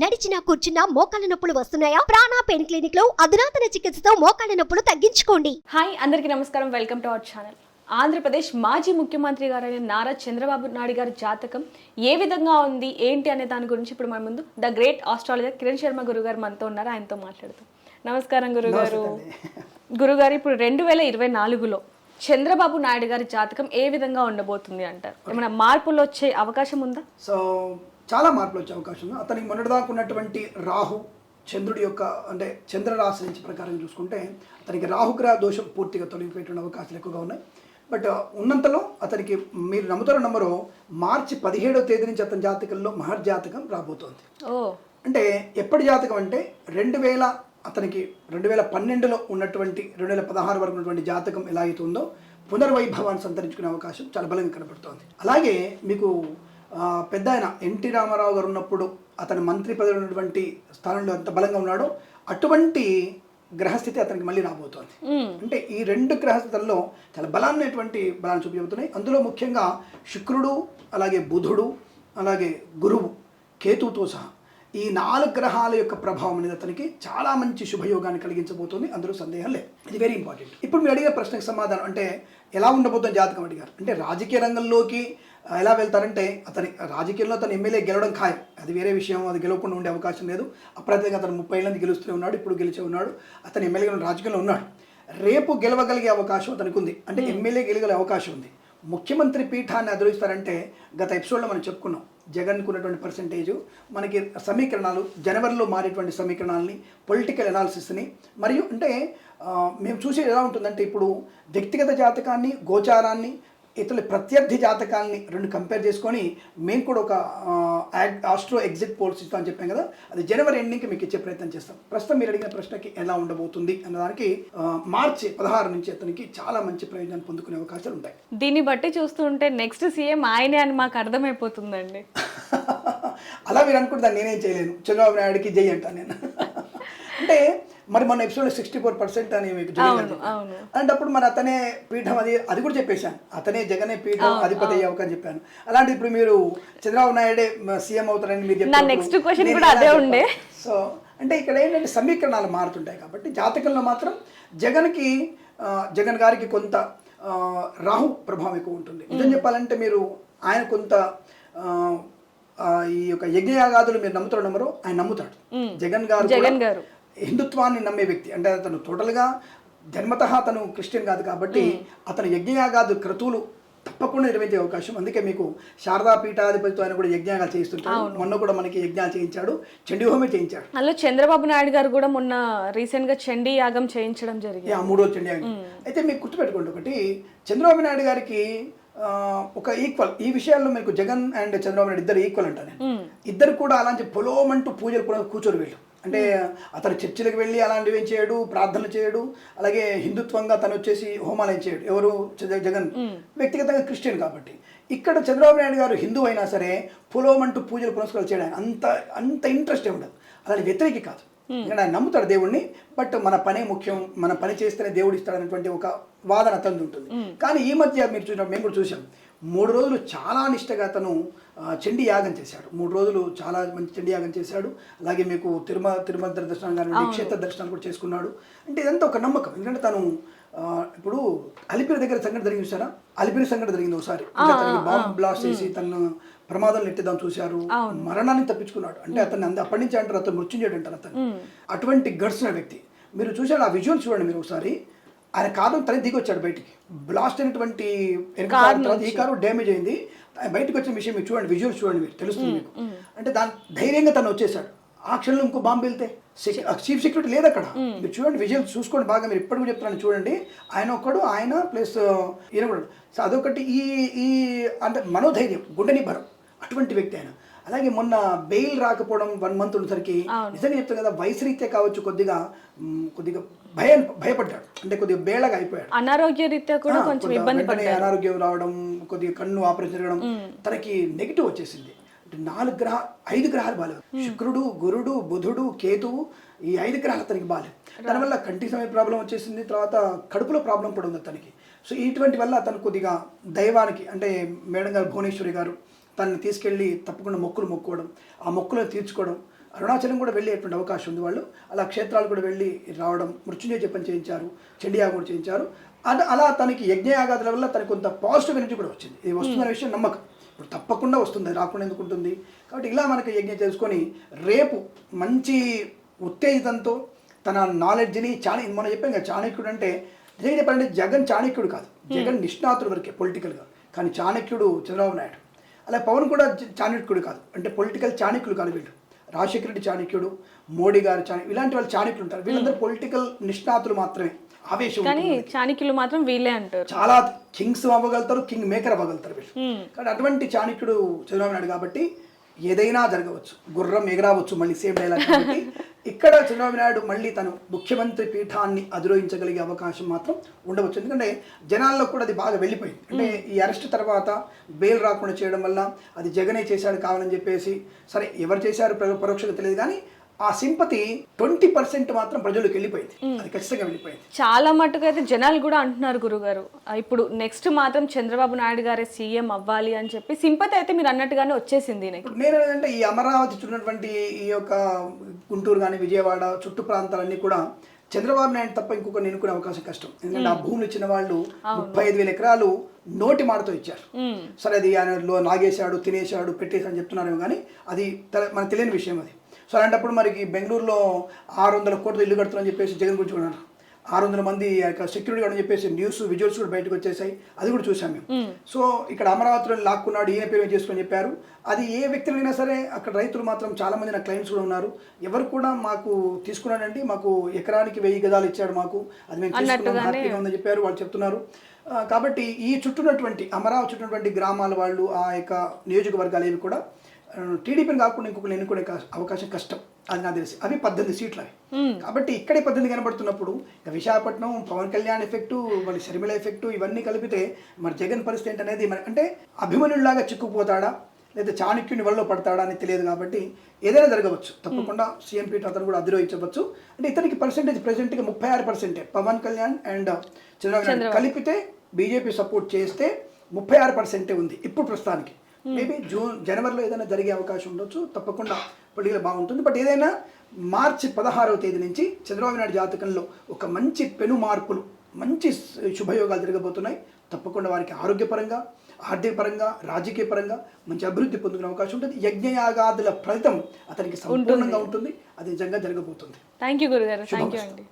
నడిచినా కూర్చున్నా మోకాళ్ళ నొప్పులు వస్తున్నాయా? ప్రాణా పెయిన్ క్లినిక్లో అధునాతన చికిత్సతో మోకాళ్ళ నొప్పులు తగ్గించుకోండి. హాయ్ అందరికీ నమస్కారం. Welcome to our channel. Andhra Pradesh మాజీ ముఖ్యమంత్రి గారైన నారా చంద్రబాబు నాయుడు గారి జాతకం ఏ విధంగా ఉంది ఏంటి అనే దాని గురించి ఇప్పుడు మన ముందు the great astrologer Kiran Sharma గురుగారు మనతో ఉన్నారు. ఆయనతో మాట్లాడుతాం నమస్కారం గురుగారు. గురుగారు ఇప్పుడు రెండు వేల ఇరవై నాలుగులో చంద్రబాబు నాయుడు గారి జాతకం ఏ విధంగా ఉండబోతుంది అంటారు? ఏమైనా మార్పులు వచ్చే అవకాశం ఉందా? సో చాలా మార్పులు వచ్చే అవకాశం ఉంది. అతనికి మొన్నటిదాకా ఉన్నటువంటి రాహు చంద్రుడి యొక్క అంటే చంద్ర రాశి నుంచి ప్రకారం చూసుకుంటే అతనికి రాహుగ్రహ దోషం పూర్తిగా తొలగిపోయేటువంటి అవకాశాలు ఎక్కువగా ఉన్నాయి. బట్ ఉన్నంతలో అతనికి మీరు నమ్ముతారో నమ్మరో మార్చి పదిహేడవ తేదీ నుంచి అతని జాతకంలో మహర్జాతకం రాబోతోంది. అంటే ఎప్పటి జాతకం అంటే రెండు వేల అతనికి రెండు వేల పన్నెండులో ఉన్నటువంటి రెండు వేల పదహారు వరకు ఉన్నటువంటి జాతకం ఎలా అయితే ఉందో పునర్వైభవాన్ని సంతరించుకునే అవకాశం చాలా బలంగా కనబడుతోంది అలాగే మీకు పెద్ద ఆయన ఎన్టీ రామారావు గారు ఉన్నప్పుడు అతని మంత్రి పదవి ఉన్నటువంటి స్థానంలో ఎంత బలంగా ఉన్నాడో అటువంటి గ్రహస్థితి అతనికి మళ్ళీ రాబోతోంది. అంటే ఈ రెండు గ్రహస్థితుల్లో చాలా బలమైనటువంటి బలాన్ని చూపించబోతున్నాయి. అందులో ముఖ్యంగా శుక్రుడు అలాగే బుధుడు అలాగే గురువు కేతువుతో సహా ఈ నాలుగు గ్రహాల యొక్క ప్రభావం అనేది అతనికి చాలా మంచి శుభయోగాన్ని కలిగించబోతుంది. అందులో సందేహం లేదు. ఇది వెరీ ఇంపార్టెంట్ ఇప్పుడు మీరు అడిగిన ప్రశ్నకు సమాధానం అంటే ఎలా ఉండబోతుంది జాతకం అడిగారు? అంటే రాజకీయ రంగంలోకి ఎలా వెళ్తారంటే అతని రాజకీయంలో అతను ఎమ్మెల్యే గెలవడం ఖాయం. అది వేరే విషయం అది గెలవకుండా ఉండే అవకాశం లేదు. అప్రతిగా అతను ముప్పై నుంచి గెలుస్తూనే ఉన్నాడు ఇప్పుడు గెలిచే ఉన్నాడు. అతను ఎమ్మెల్యేగా రాజకీయంలో ఉన్నాడు. రేపు గెలవగలిగే అవకాశం అతనికి ఉంది అంటే ఎమ్మెల్యే గెలగలే అవకాశం ఉంది. ముఖ్యమంత్రి పీఠాన్ని అధిరోహిస్తారంటే గత ఎపిసోడ్లో మనం చెప్పుకున్నాం. జగన్కు ఉన్నటువంటి పర్సంటేజ్ మనకి సమీకరణాలు జనవరిలో మారేటువంటి సమీకరణాలని పొలిటికల్ అనాలిసిస్ని మరియు అంటే మేము చూసేది ఎలా ఉంటుందంటే ఇప్పుడు వ్యక్తిగత జాతకాన్ని గోచారాన్ని ఇతరుల ప్రత్యర్థి జాతకాలని రెండు కంపేర్ చేసుకొని మేము కూడా ఒక ఆస్ట్రో ఎగ్జిట్ పోల్స్ ఇస్తాం అని చెప్పాం కదా అది జనవరి ఎండింగ్కి మీకు ఇచ్చే ప్రయత్నం చేస్తాం. ప్రస్తుతం మీరు అడిగిన ప్రశ్నకి ఎలా ఉండబోతుంది అన్నదానికి మార్చి పదహారు నుంచి అతనికి చాలా మంచి ప్రయోజనాలు పొందుకునే అవకాశాలు ఉంటాయి. దీన్ని బట్టి చూస్తుంటే నెక్స్ట్ సీఎం ఆయనే అని మాకు అర్థమైపోతుందండి. అలా మీరు అనుకుంటే దాన్ని నేనేం చేయలేను. చంద్రబాబు నాయుడుకి జై అంటాను నేను. అంటే మరి మన ఎపిసోడ్ సిక్స్టీ ఫోర్ పర్సెంట్ అని మీకు జగన్. అవును. అలాంటప్పుడు మరి అతనే పీఠం అది అది కూడా చెప్పేశాను అతనే జగనే పీఠం అధిపతి అయ్యే అవకాశం చెప్పాను అలాంటి ఇప్పుడు మీరు చంద్రబాబు నాయుడే సీఎం అవుతారని మీరు నా చెప్పినప్పుడు next question నేను కూడా అదే? ఉండే. సో అంటే ఇక్కడ ఏంటంటే సమీకరణాలు మారుతుంటాయి కాబట్టి జాతకంలో మాత్రం జగన్కి జగన్ గారికి కొంత రాహు ప్రభావం ఎక్కువ ఉంటుంది నిజం చెప్పాలంటే మీరు ఆయన కొంత ఈ యొక్క యజ్ఞయాగాదులు మీరు నమ్ముతారో నమ్మరు ఆయన నమ్ముతాడు జగన్ గారు జగన్ గారు. హిందుత్వాన్ని నమ్మే వ్యక్తి. అంటే అతను టోటల్గా జన్మత అతను క్రిస్టియన్ కాదు కాబట్టి అతను యజ్ఞయాగాదు క్రతువులు తప్పకుండా నిర్వహించే అవకాశం. అందుకే మీకు శారదా పీఠాధిపతితో ఆయన కూడా యజ్ఞాలు చేయిస్తుంటాడు మొన్న కూడా మనకి యజ్ఞాలు చేయించాడు. చండీ హోమే చేయించాడు. అందులో చంద్రబాబు నాయుడు గారు కూడా మొన్న రీసెంట్గా చండీ యాగం చేయించడం జరిగింది. ఆ మూడో చండీ యాగం. అయితే మీకు గుర్తుపెట్టుకోండి ఒకటి చంద్రబాబు నాయుడు గారికి ఒక ఈక్వల్ ఈ విషయాల్లో మీకు జగన్ అండ్ చంద్రబాబు నాయుడు ఇద్దరు ఈక్వల్ నేను. ఇద్దరు కూడా అలాంటి పొలోమంటూ పూజలు కూడా కూర్చోరు వీళ్ళు. అంటే అతను చర్చిలకు వెళ్ళి అలాంటివి ఏం చేయడు ప్రార్థనలు చేయడు అలాగే హిందుత్వంగా తను వచ్చేసి హోమాలు ఏం చేయడు. ఎవరు? జగ- జగన్. వ్యక్తిగతంగా క్రిస్టియన్ కాబట్టి. ఇక్కడ చంద్రబాబు నాయుడు గారు హిందూ అయినా సరే పొలోమంటూ పూజలు పునస్కారాలు చేయడం అంత అంత ఇంట్రెస్ట్ ఉండదు. అలాంటి వ్యతిరేకి కాదు. ఎందుకంటే ఆయన నమ్ముతాడు దేవుణ్ణి బట్ మన పనే ముఖ్యం మన పని చేస్తేనే దేవుడు ఇస్తాడనేటువంటి ఒక వాదన అతను ఉంటుంది. కానీ ఈ మధ్య మీరు చూసినప్పుడు మేము కూడా చూసాం మూడు రోజులు చాలా నిష్టగా అతను చండీ యాగం చేశాడు. మూడు రోజులు చాలా మంచి చండీ యాగం చేశాడు. అలాగే మీకు తిరుమల తిరుమల దర్శనం కానివ్వండి క్షేత్ర దర్శనాలు కూడా చేసుకున్నాడు. అంటే ఇదంతా ఒక నమ్మకం. ఎందుకంటే తను ఇప్పుడు అలిపిరి దగ్గర సంఘటన జరిగింది చూసారా అలిపిరి సంఘటన జరిగింది ఒకసారి. బాంబ్ బ్లాస్ట్ చేసి తను ప్రమాదం నెట్టిద్దాం చూశారు. మరణాన్ని తప్పించుకున్నాడు. అంటే అతన్ని అంద అప్పటి నుంచి అంటారు అతను మృత్యుంజయుడు అంటారు అతను. అటువంటి గడిచిన వ్యక్తి. మీరు చూసారు ఆ విజువల్ చూడండి మీరు ఒకసారి. ఆయన కారు తన దిగి వచ్చాడు బయటికి. బ్లాస్ట్ అయినటువంటి ఈ కారు డ్యామేజ్ అయింది. ఆయన బయటకు వచ్చిన విషయం మీరు చూడండి విజువల్స్ చూడండి మీరు తెలుస్తుంది మీకు. అంటే దాని ధైర్యంగా తను వచ్చేసాడు ఆ క్షణంలో ఇంకో బాంబు వెళ్తే చీఫ్ సెక్యూరిటీ లేదు అక్కడ. మీరు చూడండి విజువల్స్ చూసుకోండి బాగా మీరు ఇప్పటికీ చెప్తున్నాను చూడండి. ఆయన ఒకడు ఆయన ప్లస్ ఈయన కూడా సో అదొకటి ఈ ఈ అంటే మనోధైర్యం గుండె నిబ్బరం. అటువంటి వ్యక్తి ఆయన. అలాగే మొన్న బెయిల్ రాకపోవడం వన్ మంత్ ఉన్నసరికి నిజంగా చెప్తాను కదా వయసు రీత్యా కావచ్చు కొద్దిగా కొద్దిగా భయం భయపడ్డాడు. అంటే కొద్దిగా బేళగా అయిపోయాడు. అనారోగ్య రీత్యా కూడా కొంచెం ఇబ్బంది అనారోగ్యం రావడం కొద్దిగా కన్ను ఆపరేషన్ జరగడం తనకి నెగిటివ్ వచ్చేసింది. అంటే నాలుగు గ్రహ ఐదు గ్రహాలు బాగాలేవు శుక్రుడు గురుడు బుధుడు కేతువు ఈ ఐదు గ్రహాలు అతనికి బాగాలేవు దానివల్ల కంటి సమయ ప్రాబ్లం వచ్చేసింది తర్వాత కడుపులో ప్రాబ్లం కూడా ఉంది అతనికి సో ఇటువంటి వల్ల అతను కొద్దిగా దైవానికి అంటే మేడం గారు భువనేశ్వరి గారు తనని తీసుకెళ్ళి తప్పకుండా మొక్కులు మొక్కుకోవడం ఆ మొక్కులను తీర్చుకోవడం అరుణాచలం కూడా వెళ్ళేటువంటి అవకాశం ఉంది వాళ్ళు. అలా క్షేత్రాలు కూడా వెళ్ళి రావడం మృత్యుంజయ జపం చేయించారు చండీయాగం కూడా చేయించారు. అది అలా తనకి యజ్ఞయాగాదుల వల్ల తనకు కొంత పాజిటివ్ ఎనర్జీ కూడా వచ్చింది. ఇది వస్తుందనే విషయం నమ్మకం. ఇప్పుడు తప్పకుండా వస్తుంది రాకుండా ఎందుకు ఉంటుంది? కాబట్టి ఇలా మనకి యజ్ఞం చేసుకొని రేపు మంచి ఉత్తేజితంతో తన నాలెడ్జ్ని చాణి మనం చెప్పాం కదా చాణక్యుడు అంటే నిజంగా చెప్పాలంటే జగన్ చాణక్యుడు కాదు. జగన్ నిష్ణాతుడు వరకే పొలిటికల్గా కానీ చాణక్యుడు చంద్రబాబు నాయుడు. అలా పవన్ కూడా చాణక్యుడు కాదు. అంటే పొలిటికల్ చాణక్యులు కాదు వీళ్ళు. రాజశేఖర రెడ్డి చాణక్యుడు మోడీ గారు చాణక్యుడు ఇలాంటి వాళ్ళు చాణక్యులు ఉంటారు. వీళ్ళందరూ పొలిటికల్ నిష్ణాతులు మాత్రమే. ఆవేశం కానీ. చాణక్యులు మాత్రం వీళ్ళే అంటారు. చాలా కింగ్స్ అవ్వగలుగుతారు కింగ్ మేకర్ అవ్వగలుగుతారు వీళ్ళు. కానీ అటువంటి చాణక్యుడు చంద్రబాబు నాయుడు కాబట్టి ఏదైనా జరగవచ్చు. గుర్రం ఎగరావచ్చు మళ్ళీ సేమ్ డైలాగ్ కాబట్టి. ఇక్కడ చంద్రబాబు నాయుడు మళ్ళీ తను ముఖ్యమంత్రి పీఠాన్ని అధిరోహించగలిగే అవకాశం మాత్రం ఉండవచ్చు. ఎందుకంటే జనాల్లో కూడా అది బాగా వెళ్ళిపోయింది. అంటే ఈ అరెస్ట్ తర్వాత బెయిల్ రాకుండా చేయడం వల్ల అది జగనే చేశాడు కావాలని చెప్పేసి సరే ఎవరు చేశారు పరో- పరోక్షంగా తెలియదు కానీ ఆ సింపతి ట్వంటీ పర్సెంట్ మాత్రం ప్రజలకు వెళ్ళిపోయింది. అది ఖచ్చితంగా వెళ్ళిపోయింది. చాలా మటుకు అయితే జనాలు కూడా అంటున్నారు గురుగారు. ఇప్పుడు నెక్స్ట్ మాత్రం చంద్రబాబు నాయుడు గారే సీఎం అవ్వాలి అని చెప్పి సింపతి అయితే మీరు అన్నట్టుగానే వచ్చేసింది నేను ఏంటంటే ఈ అమరావతి చుట్టూ ఉన్నటువంటి ఈ యొక్క గుంటూరు కానీ విజయవాడ చుట్టు ప్రాంతాలన్నీ కూడా చంద్రబాబు నాయుడు తప్ప ఇంకొక ఎన్నుకునే అవకాశం కష్టం. ఎందుకంటే ఆ భూములు ఇచ్చిన వాళ్ళు ముప్పై ఐదు వేల ఎకరాలు నోటి మాటతో ఇచ్చారు. సరే అది ఆయనలో నాగేశాడు తినేశాడు పెట్టేశాడు అని చెప్తున్నారేమో కానీ అది మనకు తెలియని విషయం అది. సో అలాంటప్పుడు మనకి బెంగళూరులో ఆరు వందల కోట్ల ఇల్లు కడుతున్నారని చెప్పేసి జగన్ గురించి కూడా. ఆరు వందల మంది సెక్యూరిటీ అని చెప్పేసి న్యూస్ విజువల్స్ కూడా బయటకు వచ్చేసాయి. అది కూడా చూసాం మేము. సో ఇక్కడ అమరావతిలో లాక్కున్నాడు ఈయన పేరు చేసుకొని చెప్పారు. అది ఏ వ్యక్తులైనా సరే అక్కడ రైతులు మాత్రం చాలా మంది నా క్లయింట్స్ కూడా ఉన్నారు. ఎవరు కూడా మాకు తీసుకున్నాడండి మాకు ఎకరానికి వెయ్యి గదాలు ఇచ్చాడు మాకు. అది మేము తీసుకున్నాం హ్యాపీగా ఉందని చెప్పారు వాళ్ళు చెప్తున్నారు. కాబట్టి ఈ చుట్టూనటువంటి అమరావతి చుట్టూనటువంటి గ్రామాల వాళ్ళు ఆ యొక్క నియోజకవర్గాలు ఏవి కూడా టీడీపీని కాకుండా ఇంకొకరు ఎన్నుకునే అవకాశం కష్టం. అది నాకు తెలిసి. అవి పద్దెనిమిది సీట్లు అవి. కాబట్టి ఇక్కడే పద్దెనిమిది కనబడుతున్నప్పుడు ఇక విశాఖపట్నం పవన్ కళ్యాణ్ ఎఫెక్టు మరి షర్మిల ఎఫెక్టు ఇవన్నీ కలిపితే మరి జగన్ పరిస్థితి ఏంటనేది మరి అంటే అభిమన్యుల్లాగా చిక్కుకుపోతాడా? లేదా చాణక్యుని వల్ల పడతాడా అని తెలియదు కాబట్టి ఏదైనా జరగవచ్చు. తప్పకుండా సీఎం పీఠ అతను కూడా అధిరోహించవచ్చు. అంటే ఇతనికి పర్సెంటేజ్ ప్రెసెంట్గా ముప్పై ఆరు పర్సెంటే పవన్ కళ్యాణ్ అండ్ చంద్రబాబు కలిపితే బీజేపీ సపోర్ట్ చేస్తే ముప్పై ఆరు పర్సెంటే ఉంది. ఇప్పుడు ప్రస్తుతానికి. మేబీ జూన్ జనవరిలో ఏదైనా జరిగే అవకాశం ఉండొచ్చు. తప్పకుండా పొలిటికల్ బాగుంటుంది. బట్ ఏదైనా మార్చి పదహారవ తేదీ నుంచి చంద్రబాబు నాయుడు జాతకంలో ఒక మంచి పెను మార్పులు మంచి శుభయోగాలు జరగబోతున్నాయి. తప్పకుండా వారికి ఆరోగ్యపరంగా ఆర్థిక పరంగా రాజకీయ పరంగా మంచి అభివృద్ధి పొందుకునే అవకాశం ఉంటుంది. యజ్ఞయాగాదుల ఫలితం అతనికి సంపూర్ణంగా ఉంటుంది. అది నిజంగా జరగబోతుంది. థ్యాంక్ యూ గురుగారు. థ్యాంక్ యూ అండి.